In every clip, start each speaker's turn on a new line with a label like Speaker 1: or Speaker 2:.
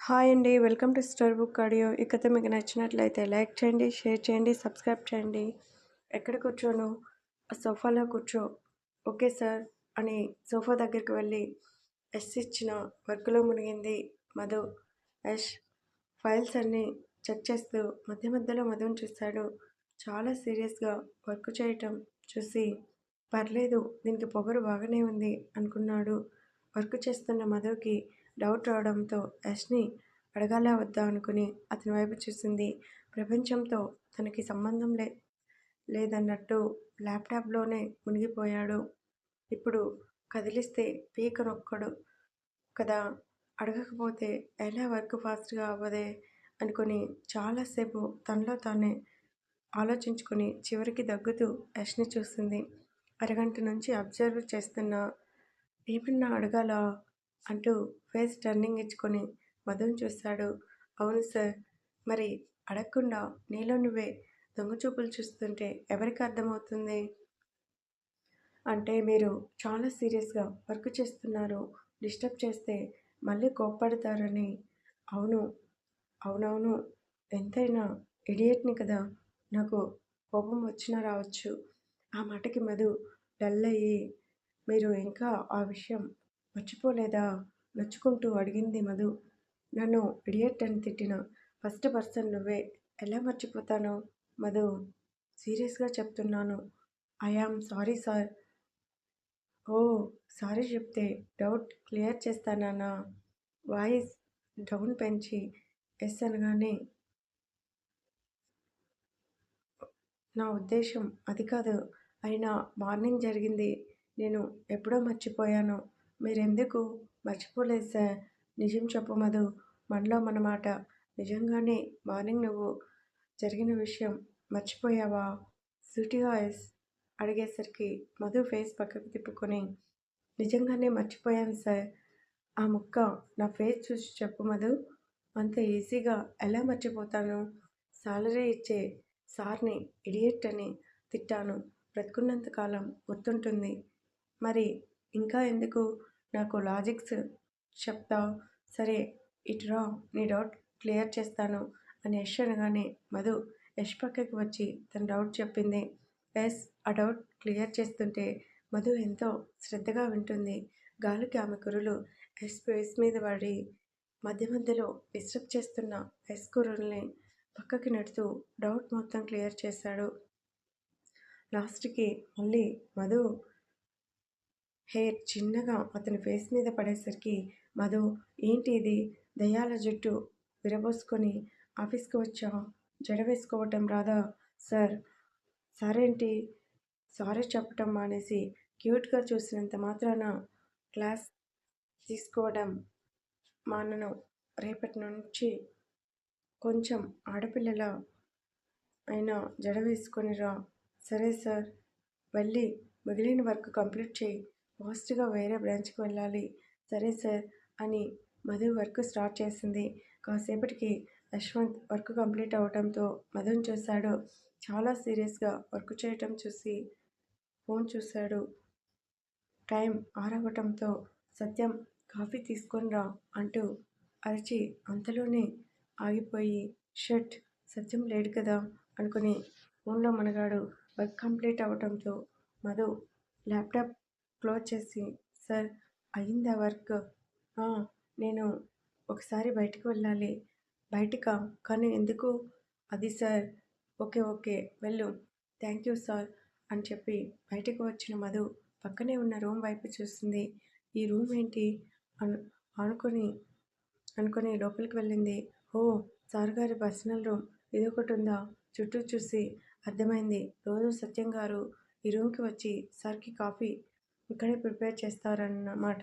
Speaker 1: Hi అండి. Welcome to store book audio. ఈ కథ మీకు నచ్చినట్లయితే లైక్ చేయండి షేర్ చేయండి సబ్స్క్రైబ్ చేయండి. ఎక్కడ కూర్చోను? ఆ సోఫాలో కూర్చో. ఓకే సార్ అని సోఫా దగ్గరికి వెళ్ళి ఎస్ ఇచ్చిన వర్క్లో మునిగింది మధు. యష్ ఫైల్స్ అన్నీ చెక్ చేస్తూ మధ్య మధ్యలో మధుని చూశాడు చాలా సీరియస్గా వర్క్ చేయటం చూసి పర్లేదు దీనికి పొగరు బాగానే ఉంది అనుకున్నాడు. వర్క్ చేస్తున్న మధుకి డౌట్ రావడంతో యష్ని అడగాలా వద్దా అనుకుని అతని వైపు చూసింది. ప్రపంచంతో తనకి సంబంధం లే లేదన్నట్టు ల్యాప్టాప్లోనే మునిగిపోయాడు. ఇప్పుడు కదిలిస్తే పీక నొక్కడు కదా? అడగకపోతే ఎలా వర్క్ ఫాస్ట్గా అవ్వదే? అనుకుని చాలాసేపు తనలో తానే ఆలోచించుకొని చివరికి దగ్గుతూ యష్ని చూసింది. అరగంట నుంచి అబ్జర్వ్ చేస్తున్న ఏమన్నా అడగాలా? అంటూ ఫేస్ టర్నింగ్ ఇచ్చుకొని మధుని చూస్తాడు. అవును సార్ మరి అడగకుండా నీలో నువ్వే దొంగ చూపులు చూస్తుంటే ఎవరికి అర్థమవుతుంది? అంటే మీరు చాలా సీరియస్గా వర్క్ చేస్తున్నారు డిస్టర్బ్ చేస్తే మళ్ళీ కోప్పడతారని. అవును అవునవును. ఎంతైనా ఇడియట్ని కదా నాకు కోపం వచ్చినా రావచ్చు. ఆ మాటకి మధు డల్ అయ్యి మీరు ఇంకా ఆ విషయం మర్చిపోలేదా నొచ్చుకుంటూ అడిగింది మధు. నన్ను ఇడియట్ అని తిట్టిన ఫస్ట్ పర్సన్ నువ్వే. ఎలా మర్చిపోతాను? మధు సీరియస్గా చెప్తున్నాను. I am sorry sir. Oh sorry చెప్తే డౌట్ క్లియర్ చేస్తానా వాయిస్ డౌన్ పెంచి ఎస్ అనగానే నా ఉద్దేశం అది కాదు. అయినా మార్నింగ్ జరిగింది. నేను ఎప్పుడో మర్చిపోయాను. మీరెందుకు? మర్చిపోలేదు సార్. నిజం చెప్పు మధు. మనలో మన మాట. నిజంగానే మార్నింగ్ నువ్వు జరిగిన విషయం మర్చిపోయావా? సూటిగా ఎస్ అడిగేసరికి మధు ఫేస్ పక్కకు తిప్పుకొని నిజంగానే మర్చిపోయాను సార్. ఆ ముక్క నా ఫేస్ చూసి చెప్పు మధు. అంత ఈజీగా ఎలా మర్చిపోతాను? సాలరీ ఇచ్చే సార్ని ఇడియట్ అని తిట్టాను. బ్రతుకున్నంతకాలం గుర్తుంటుంది. మరి ఇంకా ఎందుకు? నాకు లాజిక్స్ చెప్తా సరే ఇటురా నీ డౌట్ క్లియర్ చేస్తాను అని యష్ అనగానే మధు యష్ పక్కకి వచ్చి తన డౌట్ చెప్పింది. ఎస్ ఆ డౌట్ క్లియర్ చేస్తుంటే మధు ఎంతో శ్రద్ధగా వింటుంది. గాలికి ఆమె కురులు ఎస్ ఫేస్ మీద పడి మధ్య మధ్యలో డిస్టర్బ్ చేస్తున్న ఎస్ కురుల్ని పక్కకి నెడుతూ డౌట్ మొత్తం క్లియర్ చేశాడు. లాస్ట్కి మళ్ళీ మధు హెయిర్ చిన్నగా అతని ఫేస్ మీద పడేసరికి మధు ఏంటి ఇది? దయాల జుట్టు విరబోసుకొని ఆఫీస్కి వచ్చా? జడ వేసుకోవటం రాదా? సార్ సారేంటి? సారీ చెప్పటం మానేసి క్యూట్గా చూసినంత మాత్రాన క్లాస్ తీసుకోవడం మానను. రేపటి నుంచి కొంచెం ఆడపిల్లల అయినా జడ వేసుకొని రా. సరే సార్ వెళ్ళి మిగిలిన వర్క్ కంప్లీట్ చేయి. ఫాస్ట్గా వేరే బ్రాంచ్కి వెళ్ళాలి. సరే సార్ అని మధు వర్క్ స్టార్ట్ చేసింది. కాసేపటికి యశ్వంత్ వర్క్ కంప్లీట్ అవడంతో మధుని చూశాడు. చాలా సీరియస్గా వర్క్ చేయటం చూసి ఫోన్ చూశాడు. టైం ఆరవటంతో సత్యం కాఫీ తీసుకొనిరా అంటూ అరిచి అంతలోనే ఆగిపోయి షర్ట్ సత్యం లేడు కదా అనుకుని ఫోన్లో మనగాడు వర్క్ కంప్లీట్ అవ్వటంతో మధు ల్యాప్టాప్ క్లోజ్ చేసి సార్ అయిందా వర్క్? నేను ఒకసారి బయటకు వెళ్ళాలి. బయటకా? కానీ ఎందుకు? అది సార్ ఓకే ఓకే వెళ్ళు. థ్యాంక్ యూ సార్ అని చెప్పి బయటకు వచ్చిన మధు పక్కనే ఉన్న రూమ్ వైపు చూసింది. ఈ రూమ్ ఏంటి? అను అనుకొని అనుకొని లోపలికి వెళ్ళింది. ఓ సార్ గారి పర్సనల్ రూమ్. ఇది ఒకటి ఉందా? చుట్టూ చూసి అర్థమైంది. రోజు సత్యం గారు ఈ రూమ్కి వచ్చి సార్కి కాఫీ ఇక్కడే ప్రిపేర్ చేస్తారన్నమాట.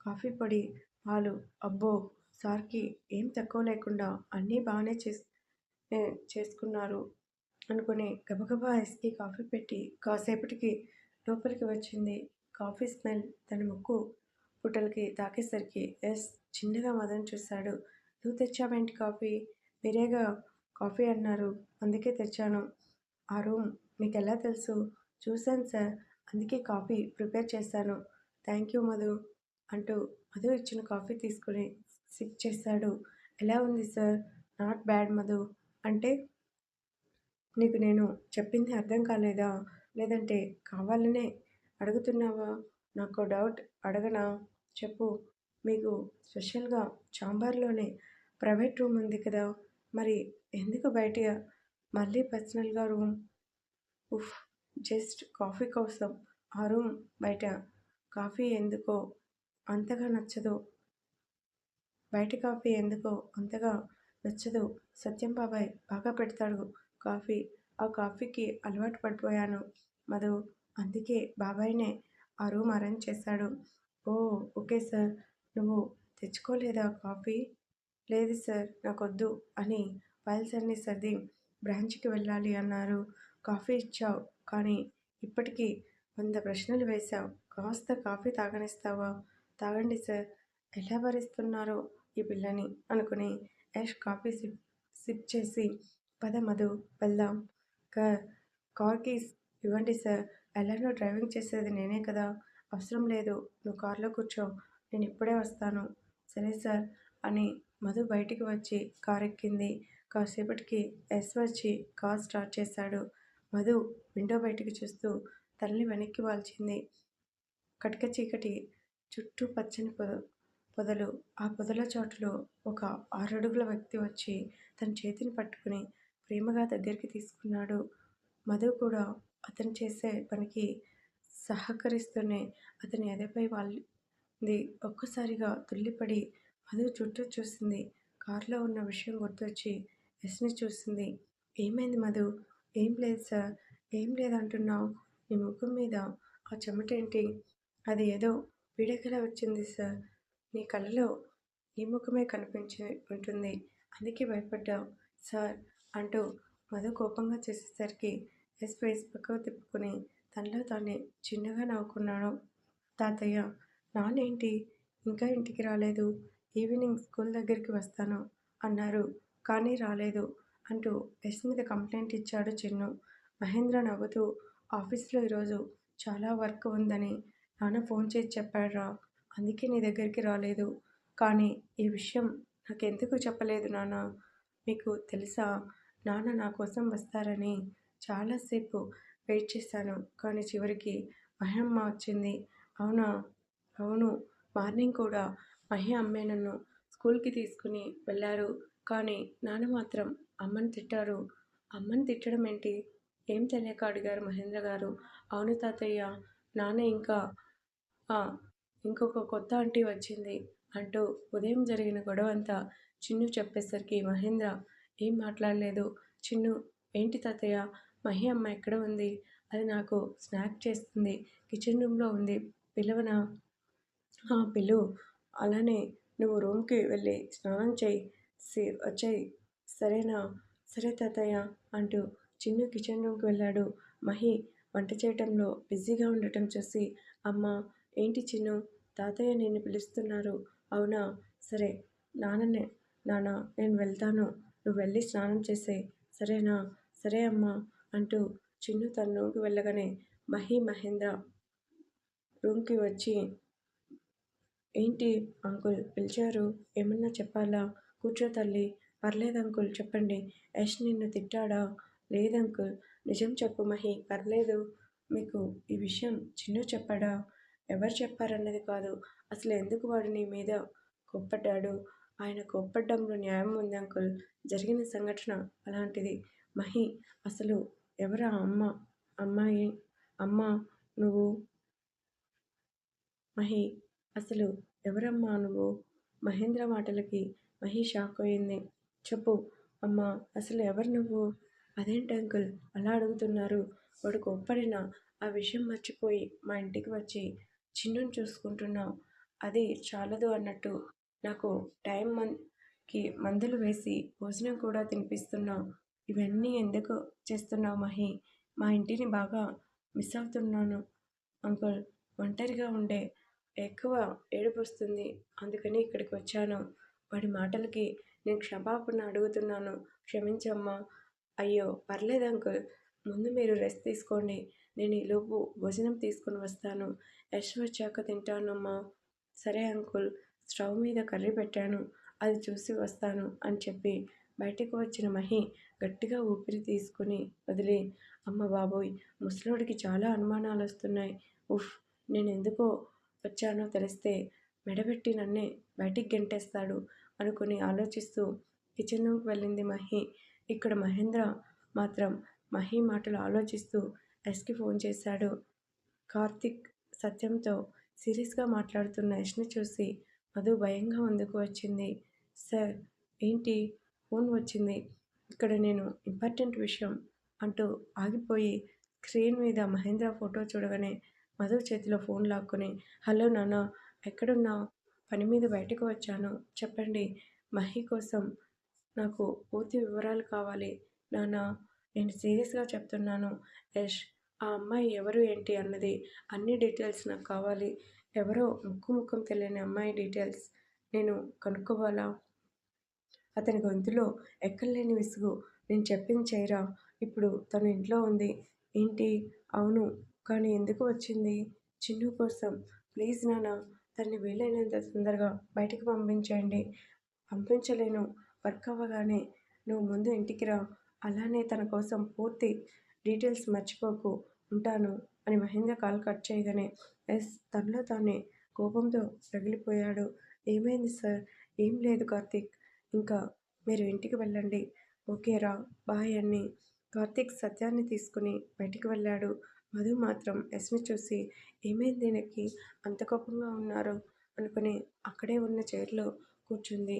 Speaker 1: కాఫీ పొడి పాలు అబ్బో సార్కి ఏం తక్కువ లేకుండా అన్నీ బాగానే చేస్ చేసుకున్నారు అనుకుని గబగబా ఐస్కి కాఫీ పెట్టి కాసేపటికి లోపలికి వచ్చింది. కాఫీ స్మెల్ తన ముక్కు పుట్టలకి తాకేసరికి ఎస్ చిన్నగా మదన్ చూశాడు. నువ్వు తెచ్చావేంటి కాఫీ? మీరేగా కాఫీ అన్నారు. అందుకే తెచ్చాను. ఆ రూమ్ మీకు ఎలా తెలుసు? చూశాను సార్. అందుకే కాఫీ ప్రిపేర్ చేశాను. థ్యాంక్ యూ మధు అంటూ మధు ఇచ్చిన కాఫీ తీసుకుని సిప్ చేశాడు. ఎలా ఉంది సార్? నాట్ బ్యాడ్ మధు అంటే నీకు నేను చెప్పింది అర్థం కాలేదా? లేదంటే కావాలనే అడుగుతున్నావా? నాకు డౌట్ అడగనా? చెప్పు. మీకు స్పెషల్గా చాంబార్లోనే ప్రైవేట్ రూమ్ ఉంది కదా? మరి ఎందుకు బయట? మళ్ళీ పర్సనల్గా రూమ్? ఉఫ్. జస్ట్ కాఫీ కోసం ఆ రూమ్ బయట. కాఫీ ఎందుకో అంతగా నచ్చదు. బయట కాఫీ ఎందుకో అంతగా నచ్చదు. సత్యం బాబాయ్ బాగా పెడతాడు కాఫీ. ఆ కాఫీకి అలవాటు పడిపోయాను మధు. అందుకే బాబాయ్నే ఆ రూమ్ అరేంజ్ చేశాడు. ఓ ఓకే సార్. నువ్వు తెచ్చుకోలేదా కాఫీ? లేదు సార్ నాకొద్దు అని ఫైల్స్ అన్నీ సర్ది బ్రాంచ్కి వెళ్ళాలి అన్నారు. కాఫీ ఇచ్చావు. కానీ ఇప్పటికీ వంద ప్రశ్నలు వేశావు. కాస్త కాఫీ తాగనిస్తావా? తాగండి సార్. ఎలా భరిస్తున్నారో ఈ పిల్లని అనుకుని యాష్ కాఫీ సిప్ సిప్ చేసి పద మధు వెళ్దాం. కా కార్ కీస్ ఇవ్వండి సార్. ఎలానో డ్రైవింగ్ చేసేది నేనే కదా. అవసరం లేదు. నువ్వు కారులో కూర్చో. నేను ఇప్పుడే వస్తాను. సరే సార్ అని మధు బయటికి వచ్చి కార్ ఎక్కింది కాసేపటికి ఎస్ వచ్చి కార్ స్టార్ట్ చేశాడు. మధు విండో బయటికి చూస్తూ తల్లి వెనక్కి వాల్చింది. కటిక చీకటి చుట్టూ పచ్చని పొద పొదలు. ఆ పొదల చోటులో ఒక ఆరడుగుల వ్యక్తి వచ్చి తన చేతిని పట్టుకుని ప్రేమగా దగ్గరికి తీసుకున్నాడు. మధు కూడా అతను చేసే పనికి సహకరిస్తూనే అతని ఎదపై వాళ్ళది ఒక్కసారిగా తుల్లిపడి మధు చుట్టూ చూసింది. కారులో ఉన్న విషయం గుర్తొచ్చి ఎస్ని చూసింది. ఏమైంది మధు? ఏం లేదు సార్. ఏం లేదంటున్నావు. నీ ముఖం మీద ఆ చెమటేంటి? అది ఏదో పీడకల వచ్చింది సార్. నీ కళ్ళలో నీ ముఖమే కనిపించి ఉంటుంది. అందుకే భయపడ్డావు. సార్ అంటూ మధు కోపంగా చేసేసరికి ఎస్ ఫేస్ పక్కకు తిప్పుకుని తనలో తానే చిన్నగా నవ్వుకున్నాడు. తాతయ్య నానేంటి ఇంకా ఇంటికి రాలేదు. ఈవినింగ్ స్కూల్ దగ్గరికి వస్తాను అన్నారు కానీ రాలేదు. అంటూ ఎస్ మీద కంప్లైంట్ ఇచ్చాడు చిన్ను. మహేంద్ర నవ్వుతూ ఆఫీస్లో ఈరోజు చాలా వర్క్ ఉందని నాన్న ఫోన్ చేసి చెప్పాడురా. అందుకే నీ దగ్గరికి రాలేదు. కానీ ఈ విషయం నాకెందుకు చెప్పలేదు నాన్న? మీకు తెలుసా? నాన్న నా కోసం వస్తారని చాలాసేపు వెయిట్ చేశాను. కానీ చివరికి మహమ్మ వచ్చింది. అవునా? అవును. మార్నింగ్ కూడా మహి అమ్మే నన్ను స్కూల్కి తీసుకుని వెళ్ళారు. కానీ నాన్న మాత్రం అమ్మని తిట్టారు. అమ్మని తిట్టడం ఏంటి? ఏం తెలియక అడిగారు మహేంద్ర గారు. అవును తాతయ్య నాన్న ఇంకా ఇంకొక కొత్త ఆంటీ వచ్చింది అంటూ ఉదయం జరిగిన గొడవ అంతా చిన్ను చెప్పేసరికి మహేంద్ర ఏం మాట్లాడలేదు? చిన్ను ఏంటి తాతయ్య? మహి అమ్మ ఎక్కడ ఉంది? అది నాకు స్నాక్ చేస్తుంది. కిచెన్ రూమ్లో ఉంది. పిలవనా? పిలు. అలానే నువ్వు రూమ్కి వెళ్ళి స్నానం చేయి. వచ్చాయి సరేనా? సరే తాతయ్య అంటూ చిన్ను కిచెన్ రూమ్కి వెళ్ళాడు. మహి వంట చేయటంలో బిజీగా ఉండటం చూసి అమ్మ ఏంటి చిన్ను? తాతయ్య నిన్ను పిలుస్తున్నారు. అవునా? సరే. నాన్ననే నాన్న నేను వెళ్తాను. నువ్వు వెళ్ళి స్నానం చేసే. సరేనా? సరే అమ్మా అంటూ చిన్ను తన రూమ్కి వెళ్ళగానే మహి మహేంద్ర రూమ్కి వచ్చి ఏంటి అంకుల్ పిలిచారు? ఏమన్నా చెప్పాలా? కూర్చో తల్లి. పర్లేదు అంకుల్ చెప్పండి. యష్ నిన్ను తిట్టాడా? లేదు అంకుల్. నిజం చెప్పు మహి. పర్లేదు. మీకు ఈ విషయం చిన్ను చెప్పాడా? ఎవరు చెప్పారన్నది కాదు. అసలు ఎందుకు వాడు నీ మీద కోప్పడ్డాడు? ఆయన కోప్పడ్డంలో న్యాయం ఉంది అంకుల్. జరిగిన సంఘటన అలాంటిది. మహి అసలు ఎవరా అమ్మ? అమ్మాయి? అమ్మ నువ్వు? మహి అసలు ఎవరమ్మా నువ్వు? మహేంద్ర మాటలకి మహి షాక్ అయింది. చెప్పు అమ్మా అసలు ఎవరు నువ్వు? అదేంటి అంకుల్? అలా అడుగుతున్నారు. వాడు కోప్పడిన ఆ విషయం మర్చిపోయి మా ఇంటికి వచ్చి చిన్నుని చూసుకుంటున్నావు. అది చాలదు అన్నట్టు నాకు టైం మన్కి మందులు వేసి భోజనం కూడా తినిపిస్తున్నావు ఇవన్నీ ఎందుకు చేస్తున్నావు మహి? మా ఇంటిని బాగా మిస్ అవుతున్నాను. అంకుల్ ఒంటరిగా ఉండే ఎక్కువ ఏడుపు వస్తుంది అందుకని ఇక్కడికి వచ్చాను. వాడి మాటలకి నేను క్షమాపణ అడుగుతున్నాను. క్షమించమ్మా. అయ్యో పర్లేదు అంకుల్. ముందు మీరు రెస్ట్ తీసుకోండి. నేను ఈలోపు భోజనం తీసుకుని వస్తాను. యశ్ వచ్చాక తింటానమ్మా. సరే అంకుల్. స్టవ్ మీద కర్రీ పెట్టాను. అది చూసి వస్తాను అని చెప్పి బయటకు వచ్చిన మహి గట్టిగా ఊపిరి తీసుకుని వదిలి. అమ్మ బాబోయ్ ముసలోడికి చాలా అనుమానాలు వస్తున్నాయి ఉఫ్ నేను ఎందుకో వచ్చానో తెలిస్తే మెడబెట్టి నన్నే బయటికి గెంటేస్తాడు అనుకుని ఆలోచిస్తూ కిచెన్ వెళ్ళింది మహి. ఇక్కడ మహేంద్ర మాత్రం మహి మాటలు ఆలోచిస్తూ ఎస్కి ఫోన్ చేశాడు. కార్తిక్ సత్యంతో సీరియస్గా మాట్లాడుతున్న యష్ని చూసి మధు భయంగా ముందుకు వచ్చింది. సార్ ఏంటి? ఫోన్ వచ్చింది. ఇక్కడ నేను ఇంపార్టెంట్ విషయం అంటూ ఆగిపోయి స్క్రీన్ మీద మహేంద్ర ఫోటో చూడగానే మధు చేతిలో ఫోన్ లాక్కుని హలో నాన్న ఎక్కడున్నా పని మీద బయటకు వచ్చాను. చెప్పండి. మహి కోసం నాకు పూర్తి వివరాలు కావాలి. నాన్న నేను సీరియస్గా చెప్తున్నాను. యష్ ఆ అమ్మాయి ఎవరు ఏంటి అన్నది. అన్ని డీటెయిల్స్ నాకు కావాలి. ఎవరో ముక్కు ముఖం తెలియని అమ్మాయి డీటెయిల్స్ నేను కనుక్కోవాలా? అతని గొంతులో ఎక్కలేని విసుగు. నేను చెప్పింది చేయరా? ఇప్పుడు తను ఇంట్లో ఉంది. ఏంటి? అవును. కానీ ఎందుకు వచ్చింది? చిన్ను కోసం. ప్లీజ్ నాన్న తన్ని వీలైనంత తొందరగా బయటకు పంపించండి. పంపించలేను. వర్క్ అవ్వగానే నువ్వు ముందు ఇంటికి రా. అలానే తన కోసం పూర్తి డీటెయిల్స్ మర్చిపోకు. ఉంటాను అని మహేంద్ర కాల్ కట్ చేయగానే ఎస్ తనలో తానే కోపంతో రగిలిపోయాడు. ఏమైంది సార్? ఏం లేదు కార్తీక్. ఇంకా మీరు ఇంటికి వెళ్ళండి. ఓకే రా. బాయ్ అని కార్తీక్ సత్యాన్ని తీసుకుని బయటికి వెళ్ళాడు. మధు మాత్రం ఎస్ని చూసి ఏమైంది దీనికి? అంత కోపంగా ఉన్నారు అనుకుని అక్కడే ఉన్న చైర్లో కూర్చుంది.